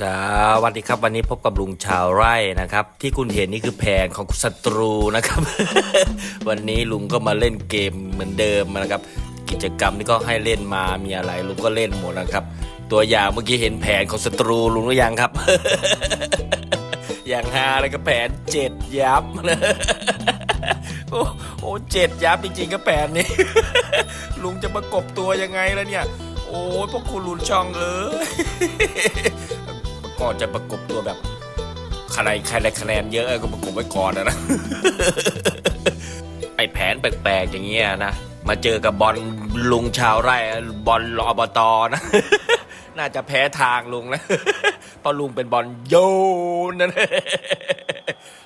สวัสดีครับวันนี้พบกับลุงชาวไร่นะครับ ที่คุณเห็นนี่คือแผนของศัตรูนะครับ วันนี้ลุงก็มาเล่นเกมเหมือนเดิมนะครับ กิจกรรมที่ก็ให้เล่นมามีอะไร ลุงก็เล่นหมดนะครับ ตัวอย่างเมื่อกี้เห็นแผนของศัตรูลุงหรือยังครับ อย่างฮาเลยก็แผนเจ็ดยับโอ้โอ้เจ็ดยับจริงๆก็แผนนี้ลุงจะประกบตัวยังไงล่ะเนี่ย โอ้พวกคุณลุนช่องเอ้ย ก่อนจะประกบตัวแบบใครใครได้คะแนนเยอะก็ประกบไว้ก่อนนะนะ ไอแผนแปลกๆอย่างเงี้ยนะ มาเจอกับบอลลุงชาวไร่บอลอบตนะ น่าจะแพ้ทางลุงนะเพราะลุงเป็นบอลโยนนะ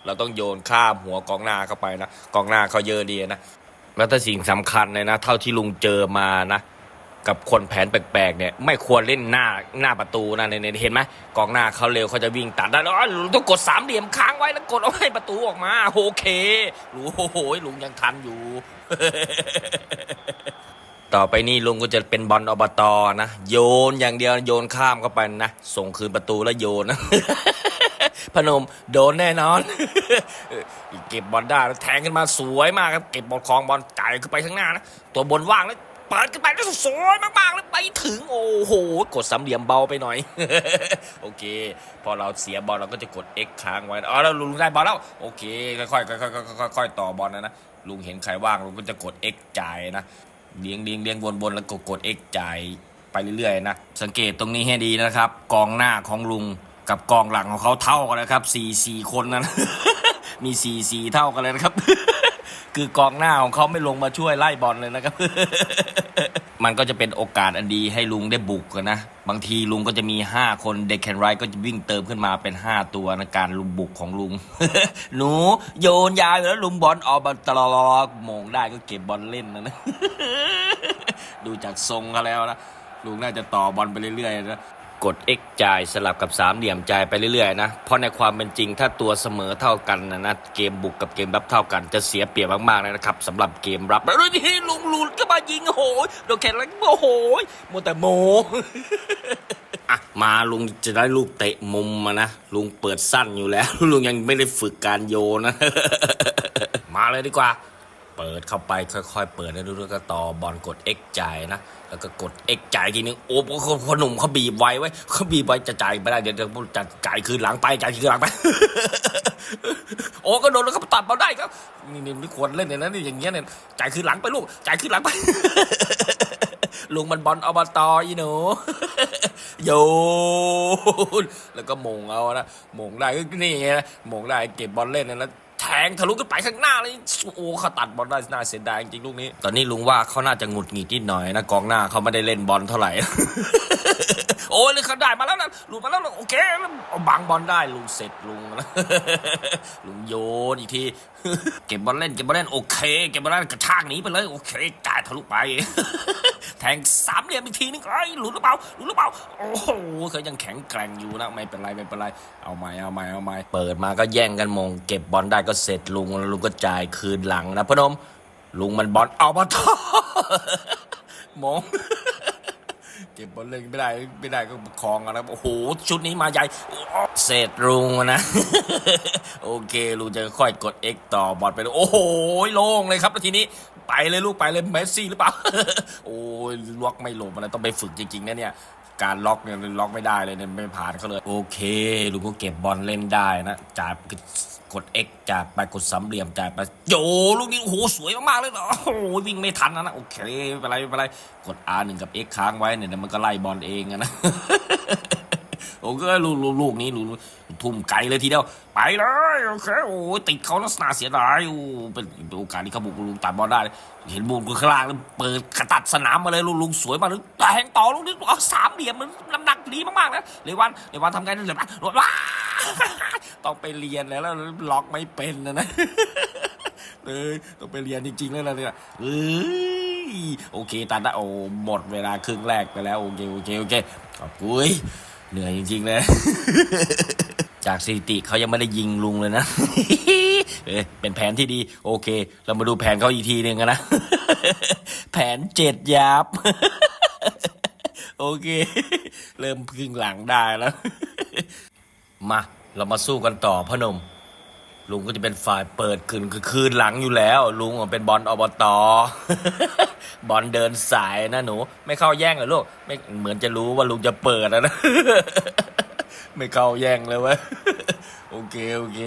เราต้องโยนข้ามหัวกองหน้าเข้าไปนะกองหน้าเขาเยอะดีนะแล้วถ้าสิ่งสำคัญเลยนะ เท่าที่ลุงเจอมานะ กับคนแผนแปลกๆเนี่ยไม่ควรเล่นหน้าหน้าประตูนะเนี่ยเนี่ยเห็นไหมกองหน้าเขาเร็วเขาจะวิ่งตัดได้แล้วอ๋อลุงต้องกดสามเหลี่ยมค้างไว้แล้วกดเอาให้ประตูออกมาโอเคลุงโอ้โหลุงยังทันอยู่ ต่อไปนี่ลุงก็จะเป็นบอลอบตอนะ โยนอย่างเดียวโยนข้ามเข้าไปนะ ส่งคืนประตูแล้วโยนนะพนมโดนแน่นอน เก็บบอลได้แล้วแทงขึ้นมาสวยมากครับ เก็บบอลคลองบอลจ่ายขึ้นไปข้างหน้านะ ตัวบนว่างแล้ว เปิดขึ้นไปแล้วสวยมากๆแล้วไปถึงโอ้โห กดสามเหลี่ยมเบาไปหน่อย โอเค พอเราเสียบอลเราก็จะกด X ค้างไว้อ๋อแล้วลุงได้บอลแล้วโอเคค่อยๆค่อยๆค่อยๆค่อยๆต่อบอลนะนะลุงเห็นใครว่างลุงก็จะกด X จ่ายนะเลี้ยงเลี้ยงเลี้ยงวนวนแล้วกดกด X จ่ายไปเรื่อยๆนะสังเกตตรงนี้ให้ดีนะครับ กองหน้าของลุงกับกองหลังของเขาเท่ากันนะครับสี่สี่คนนั้นมีสี่สี่เท่ากันเลยนะครับคือกองหน้าของเขาไม่ลงมาช่วยไล่บอลเลยนะครับ มันก็จะเป็นโอกาสอันดีให้ลุงได้บุกนะ บางทีลุงก็จะมี 5 คนเด็กแคนไรก็จะวิ่งเติมขึ้นมาเป็น 5 ตัวในการลุมบุกของลุง หนูโยนยาวแล้วลุงบอลออกบอลตลอดโมงได้ก็เก็บบอลเล่นนะนะดูจากทรงเขาแล้วนะลุงน่าจะต่อบอลไปเรื่อยๆนะ กด X จ่ายสลับกับสามเหลี่ยมจ่ายไปเรื่อยๆนะ เพราะในความเป็นจริงถ้าตัวเสมอเท่ากันนะนะเกมบุกกับเกมรับเท่ากันจะเสียเปรียบมากๆเลยนะครับสำหรับเกมรับแล้วนี่ลุงลุนก็มายิงโอ้โดนแขนแล้วโอ้โหโมวแต่โมอะมาลุงจะได้ลูกเตะมุมมานะ ลุงเปิดสั้นอยู่แล้ว ลุงยังไม่ได้ฝึกการโยนนะ มาเลยดีกว่า เปิดเข้าไปค่อยๆ เปิดแล้วดูแล้วก็ต่อบอลกด X จ่ายนะ แล้วก็กด X จ่ายทีนึงโอ้โหคนหนุ่มเขาบีบไว้ไว้เขาบีบไว้จะจ่ายไม่ได้เดี๋ยวจะจะจ่ายคืนหลังไปจ่ายคืนหลังไปโอ้ก็โดนแล้วก็ตัดบอลได้ครับนี่นี่ไม่ควรเล่นเลยนะนี่อย่างเงี้ยเนี่ยจ่ายคืนหลังไปลูกจ่ายคืนหลังไปลุงมันบอลอบตอีหนูโยนแล้วก็มงเอานะมงได้ก็นี่ไงนะมงได้เก็บบอลเล่นนะแล้ว งทะลุขึ้นไปข้างหน้าเลยโอ้เขาตัดบอลได้น่าเสียดายจริงลูกนี้ ตอนนี้ลุงว่าเขาน่าจะหงุดหงิดนิดหน่อยนะกองหน้าเขาไม่ได้เล่นบอลเท่าไหร่ โอ้ยเลยเขาได้มาแล้วนะลุงมาแล้วนะโอเคเอาบังบอลได้ลุงเสร็จลุงนะลุงโยนอีกทีเก็บบอลเล่นเก็บบอลเล่นโอเค เก็บบอลเล่นกระชากหนีไปเลยโอเคจ่ายทะลุไป แทงสามเหลี่ยมอีกทีนึงไอ้หลุดหรือเปล่าหลุดหรือเปล่าโอ้โหเขายังแข็งแกร่งอยู่นะไม่เป็นไรไม่เป็นไรเอาใหม่เอาใหม่เอาใหม่เปิดมาก็แย่งกันมง เก็บบอลได้ก็เสร็จลุงแล้วลุงก็จ่ายคืนหลังนะพนมลุงมันบอลเอาบอลทอมง ก็บบอลเล่นไม่ได้ไม่ได้ก็ประคองกันนะโอ้โหชุดนี้มาใหญ่เสร็จลุงนะโอเคลุงจะค่อยกด X ต่อบอลไปเลยโอ้โหโล่งเลยครับแล้วทีนี้ไปเลยลูกไปเลยเมสซี่หรือเปล่าโอ้ยลวกไม่หลบนะต้องไปฝึกจริงๆนะเนี่ย การล็อกเนี่ยล็อกไม่ได้เลยเนี่ยไม่ผ่านเขาเลย โอเคลูกก็เก็บบอลเล่นได้นะจ่ายกด X จ่ายไปกดสามเหลี่ยมจ่ายไปโยลูกนี้โอ้โหสวยมากๆเลยอโอ้โหวิ่งไม่ทันนะนะโอเคไม่เป็นไรไม่เป็นไรกด R หนึ่งกับ X ค้างไว้เนี่ยมันก็ไล่บอลเองนะ โอ้ก็ลูกลูกลูกนี้ลูกทุ่มไกลเลยทีเดียว ไปเลยโอเคโอ้ติดเขาลักษณะเสียดายโอ้เป็นโอกาสที่เขาบุกลุงตัดบอลได้ เห็นบุกข้างล่างแล้วเปิดกระตัดสนามมาเลยลุงลุงสวยมากเลยแต่แหงต่อลุงนี่เอาสามเหลี่ยมมันน้ำหนักดีมากๆนะเลวันเลวันทำไงนั่นเลยนะว้าต้องไปเรียนแล้วแล้วล็อกไม่เป็นนะนะเออต้องไปเรียนจริงๆแล้วล่ะเนี่ยเอ้ยโอเคตัดได้โอ้หมดเวลาครึ่งแรกไปแล้ว โอเค โอเค โอเคขอบคุณ เหนื่อยจริงๆเลยจากสถิติเขายังไม่ได้ยิงลุงเลยนะเออเป็นแผนที่ดี โอเค เรามาดูแผนเขาอีกทีหนึ่งกันนะ แผนเจ็ดยับ โอเค เริ่มพึ่งหลังได้แล้ว มา เรามาสู้กันต่อพอหนม ลุงก็จะเป็นฝ่ายเปิดคืนคือคืนหลังอยู่แล้ว ลุงเป็นบอลอบตบอลเดินสายนะหนู ไม่เข้าแย่งเหรอลูกไม่เหมือนจะรู้ว่าลุงจะเปิดอะนะไม่เข้าแย่งเลยวะโอเคโอเค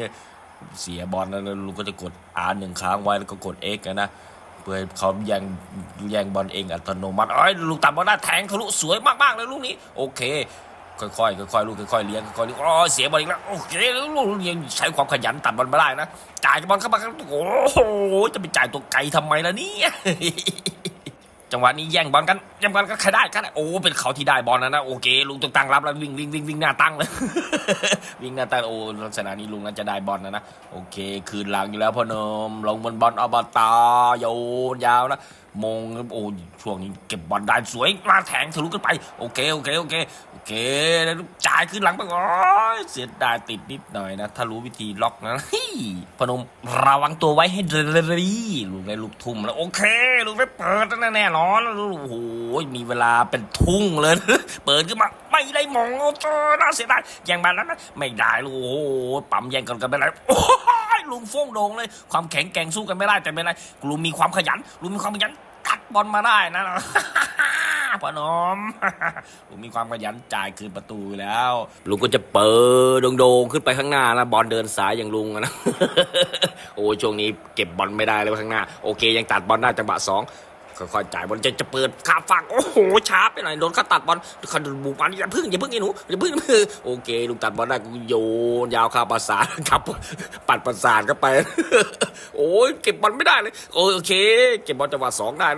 เสียบอลแล้วลุงก็จะกด R หนึ่งค้างไว้แล้วก็กด X อะนะเพื่อเขาแย่งแย่งบอลเองอัตโนมัติอ้ยลูกตัดบอลได้แทงทะลุสวยมากๆเลยลูกนี้ โอเค ค่อยๆค่อยๆลูกค่อยๆเลี้ยงค่อยๆเลี้ยงอ๋อเสียบอลอีกแล้วโอเคลูกยังใช้ความขยันตัดบอลมาได้นะจ่ายบอลเข้ามาโอ้โหจะไปจ่ายตัวไกลทำไมล่ะเนี่ยจังหวะนี้แย่งบอลกันแย่งบอลกันใครได้กันโอ้เป็นเขาที่ได้บอลนะนะโอเคลุงต้องตั้งรับแล้ววิ่งวิ่งวิ่งวิ่งหน้าตั้งเลยวิ่งหน้าตั้งโอ้ลักษณะนี้ลุงน่าจะได้บอลนะนะโอเค คืนหลังอยู่แล้วพอนมลงบนบอลอบตโยนยาวนะ มงโอ้ช่วงนี้เก็บบอลได้สวยมาแทงทะลุกันไป โอเคโอเคโอเคโอเคแล้วจ่ายคืนหลังไปโอ้ยเสียดายติดนิดหน่อยนะ ถ้ารู้วิธีล็อกนะฮ้ยพนมระวังตัวไว้ให้ดีลุงได้ลูกทุ่มแล้วโอเคลุงได้เปิดแนะแน่นอนโอ้โหมีเวลาเป็นทุ่งเลย เปิดขึ้นมาไม่ได้มองโอ้โหน่าเสียดายแย่งบอลนั้นนะไม่ได้ลูกโอ้ปั๊มแย่งกันกันไปแล้วโอ้ย ลุงโฟงโด่งเลย ความแข็งแกร่งสู้กันไม่ได้แต่ไม่เป็นไรลุงมีความขยันลุงมีความขยันตัดบอลมาได้นะพอนมลุงมีความขยันจ่ายคืนประตูแล้ว ลุงก็จะเปิดโด่งๆขึ้นไปข้างหน้านะบอลเดินสายอย่างลุงนะโอ้ยช่วงนี้เก็บบอลไม่ได้เลยข้างหน้า โอเค ยังตัดบอลได้จังหวะสอง ค่อยๆจ่ายบอลจะจะเปิดขาฝั่งโอ้โหช้าไปหน่อยโดนเขาตัดบอลเขาบุกมันอย่าพึ่งอย่าพึ่งไอ้หนูอย่าพึ่งโอเคลุงตัดบอลได้กูโยนยาวข้าประสาทครับปัดประสาทเข้าไป โอ้ยเก็บบอลไม่ได้เลยโอเค เก็บบอลจังหวะสองได้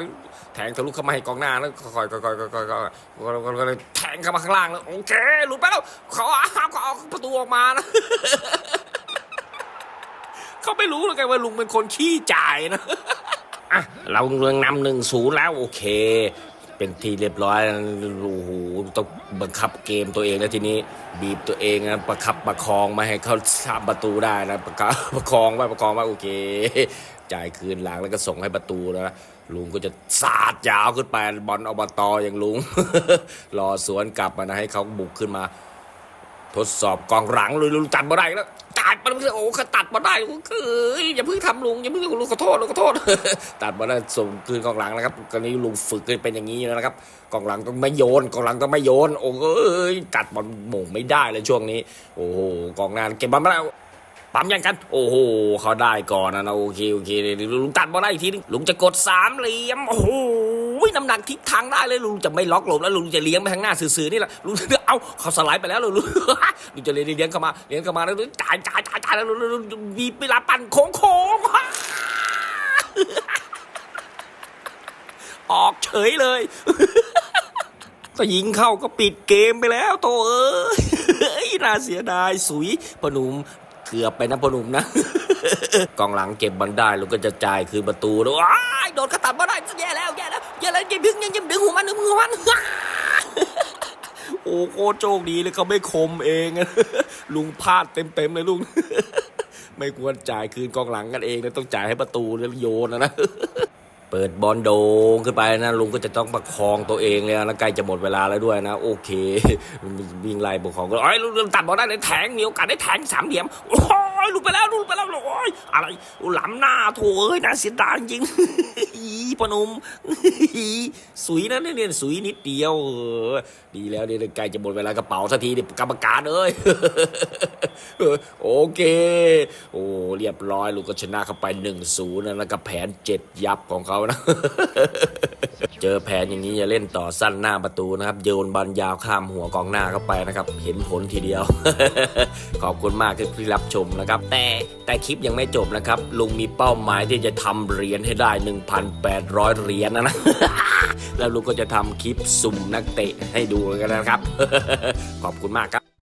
แทงทะลุเข้ามาให้กองหน้าแล้วค่อยๆค่อยๆค่อยๆค่อยคอยแทงเข้ามาข้างล่างแล้วโอเคหลุดไปแล้วเขาเอาเขาเอาประตูออกมานะเขาไม่รู้เลยไงว่าลุงเป็นคนขี้จ่ายนะ อะเราเรืองนำหนึ่งศูนย์แล้วโอเค เป็นทีเรียบร้อยโอ้โหต้องบังคับเกมตัวเองแล้วทีนี้ บีบตัวเองนะประคับประคองม่ให้เขาทำประตูได้นะประคับประคองไว้ประคองไว้โอเค จ่ายคืนหลังแล้วก็ส่งให้ประตูนะลุงก็จะสาดยาวขึ้นไปบอลอบตอย่างลุงรอสวนกลับมานะให้เขาบุกขึ้นมา ทดสอบกองหลังเลยลุงตัดมาได้แล้ว ตัดมาได้โอ้เขาตัดมาได้โอ้เอ้ยอย่าเพิ่งทำลุงอย่าเพิ่งลุงขอโทษลุงขอโทษ ตัดมาได้ส่งคืนกองหลังนะครับตอนนี้ลุงฝึกเป็นอย่างนี้นะครับ กองหลังต้องไม่โยนกองหลังต้องไม่โยน โอ้เอ้ยตัดบอลหม่งไม่ได้เลยช่วงนี้ โอ้โหกองหน้าเก็บบอลมาแล้วปั๊มยังกัน โอ้โหเขาได้ก่อนนะโอเคโอเคลุงตัดบอลได้อีกทีนึงลุงจะกดสามเหลี่ยมโอ้โห น้ำหนักทิศทางได้เลยลุงจะไม่ล็อกหลบแล้วลุงจะเลี้ยงไปข้างหน้าสื่อๆนี่แหละลุงเอาเขาสไลด์ไปแล้วลุงลุงจะเลี้ยงเลี้ยงเข้ามาเลี้ยงเข้ามาแล้วจ่ายจ่ายจ่ายจ่ายแล้วลุงลุงลุงมีเวลาปั่นโค้งโค้งออกเฉยเลย ก็ยิงเข้าก็ปิดเกมไปแล้วโตเอ้ยน่าเสียดายสุยพนุ่มเกือบไปนะพนุ่มนะ กองหลังเก็บบอลได้ลูกก็จะจ่ายคืนประตูแล้วว้ายโดนกระตัดมาได้แย่แล้วแย่แล้วแย่แล้วยังดึงยังยังดึงหัวมันดึงหัวมันโอ้โคโชคดีเลยเขาไม่คมเองลุงพลาดเต็มๆเลยลุงไม่ควรจ่ายคืนกองหลังกันเองนะต้องจ่ายให้ประตูแล้วโยนนะนะเปิดบอลโด่งขึ้นไปนะลุงก็จะต้องประคองตัวเองเลยนะใกล้จะหมดเวลาแล้วด้วยนะ โอเควิ่งไล่ประคองก็เอ้ลุงตัดบอลได้เลยแทงมีโอกาสได้แทงสามเหลี่ยมโอ้ ยลุดไปแล้วลุดไปแล้วโอ้ยอะไรหล้ำหน้าโถเอ้ยน่าเสียดายจริง ปนุมสุยนะเนี่ยเนี่ยสุยนิดเดียวดีแล้วเนี่ยใกล้จะหมดเวลากระเป๋าสักทีเนี่ยกรรมการเอ้ยโอเค โอ้เรียบร้อยลูกก็ชนะเข้าไป1นึ่งศูนย์แล้วก็แผนเจ็ดยับของเขานะเจอแผนอย่างนี้อย่าเล่นต่อสั้นหน้าประตูนะครับโยนบอลยาวข้ามหัวกองหน้าเข้าไปนะครับเห็นผลทีเดียว ขอบคุณมากที่รับชมนะครับ แต่แต่คลิปยังไม่จบนะครับลุงมีเป้าหมายที่จะทำเหรียญให้ได้1,800เหรียญนะนะแล้วลูกก็จะทำคลิปสุ่มนักเตะให้ดูกันนะครับ ขอบคุณมากครับ